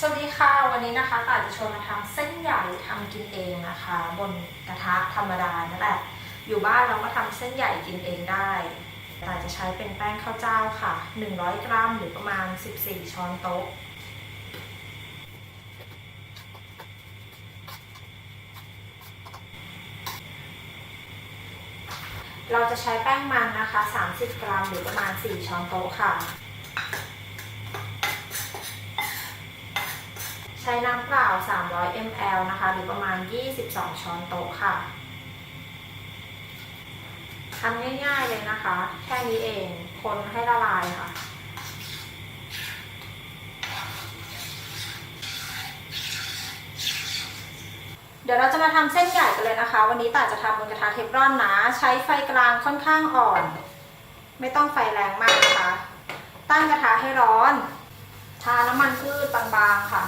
สวัสดีค่ะ วันนี้นะคะต่าจะชวนมาทำเส้นใหญ่ทำกินเองนะคะ บนกระทะธรรมดานั่นแหละอยู่บ้านเราก็ทำเส้นใหญ่กินเองได้ต่าจะใช้เป็นแป้งข้าวเจ้าค่ะ 100 กรัมหรือประมาณ 14 ช้อนโต๊ะ เราจะใช้แป้งมันนะคะ 30 กรัมหรือประมาณ 4 ช้อนโต๊ะค่ะ ใช้น้ำเปล่า 300 ml นะคะ หรือประมาณ 22 ช้อนโต๊ะค่ะทำง่ายๆเลยนะคะ แค่นี้เอง คนให้ละลายค่ะเดี๋ยวเราจะมาทำเส้นใหญ่กันเลยนะคะ วันนี้ต่าจะทำบนกระทะเทฟลอนนะ ใช้ไฟกลางค่อนข้างอ่อน ไม่ต้องไฟแรงมากนะคะ ตั้งกระทะให้ร้อน ทาน้ำมันพืชบางๆค่ะ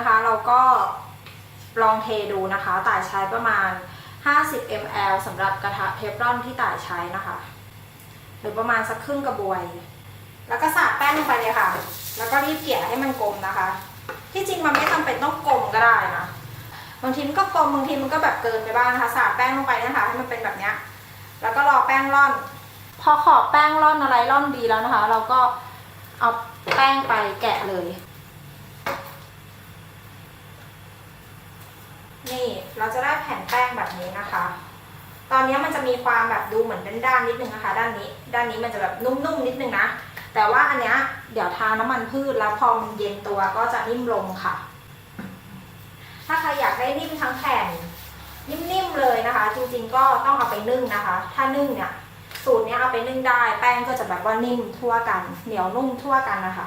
นะคะ เราก็ลองเทดูนะคะ ต่ายใช้ประมาณ 50 ml สำหรับกระทะเทฟลอนที่ต่ายใช้นะคะ หรือประมาณสักครึ่งกระบวย แล้วก็สาดแป้งลงไปเลยค่ะ แล้วก็รีบเกี่ยให้มันกลมนะคะ ที่จริงมันไม่จำเป็นต้องกลมก็ได้นะ บางทีมันก็กลมบางทีมันก็แบบเกินไปบ้างนะคะสาดแป้งลงไปนะคะให้มันเป็นแบบเนี้ยแล้วก็รอแป้งร่อน พอขอบแป้งร่อนอะไรร่อนดีแล้วนะคะ เราก็เอาแป้งไปแกะเลย นี่ เราจะได้แผ่นแป้งแบบนี้นะคะ ตอนนี้มันจะมีความแบบดูเหมือนเป็นด้านนิดนึงนะคะ ด้านนี้ ด้านนี้มันจะแบบนุ่มๆนิดนึงนะ แต่ว่าอันเนี้ยเดี๋ยวทาน้ำมันพืชแล้วพอมันเย็นตัวก็จะนิ่มลงค่ะ ถ้าใครอยากได้นิ่มทั้งแผ่นนิ่มๆเลยนะคะ จริงๆก็ต้องเอาไปนึ่งนะคะ ถ้านึ่งเนี่ยสูตรนี้เอาไปนึ่งได้ แป้งก็จะแบบว่านิ่มทั่วกัน เหนียวนุ่มทั่วกันนะคะ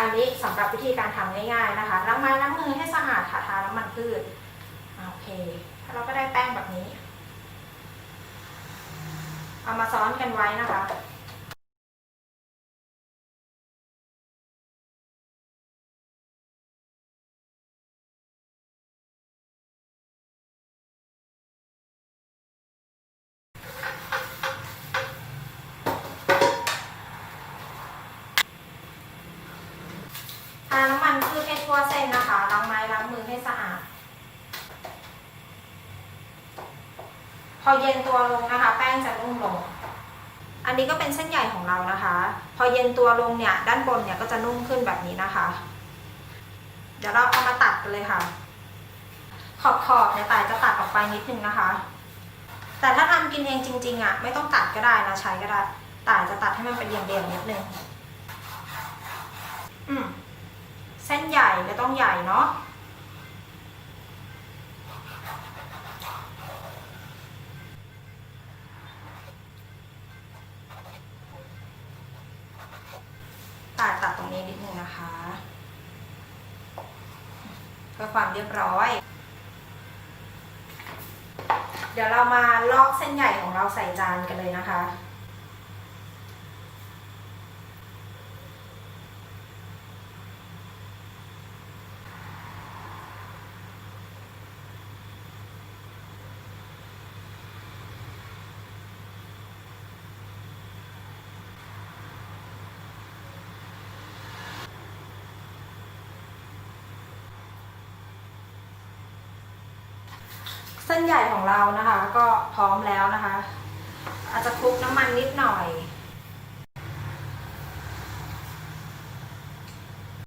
อันนี้สำหรับวิธีการทำง่ายๆนะคะล้างไม้ล้างมือให้สะอาดค่ะทาน้ำมันพืชโอเคเราก็ได้แป้งแบบนี้ เอามาซ้อนกันไว้นะคะ ทาน้ำมันพืชให้ทั่วเส้นนะคะ ล้างไม้ล้างมือให้สะอาด พอเย็นตัวลงนะคะ แป้งจะนุ่มลง อันนี้ก็เป็นเส้นใหญ่ของเรานะคะ พอเย็นตัวลงเนี่ย ด้านบนเนี่ยก็จะนุ่มขึ้นแบบนี้นะคะ เดี๋ยวเราเอามาตัดกันเลยค่ะ ขอบขอบๆเนี่ยต่ายจะตัดออกไปนิดนึงนะคะ แต่ถ้าทำกินเองจริงๆอะไม่ต้องตัดก็ได้นะใช้ก็ได้ต่ายจะตัดให้มันเป็นเรียงๆนิดนึง อืม ส้นใหญ่ก็ต้องใหญ่เนาะตัดตัดตรงนี้นิดนึงนะคะเพื่อความเรียบร้อย เดี๋ยวเรามาลอกเส้นใหญ่ของเราใส่จานกันเลยนะคะ ส้นใหญ่ของเรานะคะ ก็พร้อมแล้วนะคะ อาจจะคลุกน้ำมันนิดหน่อย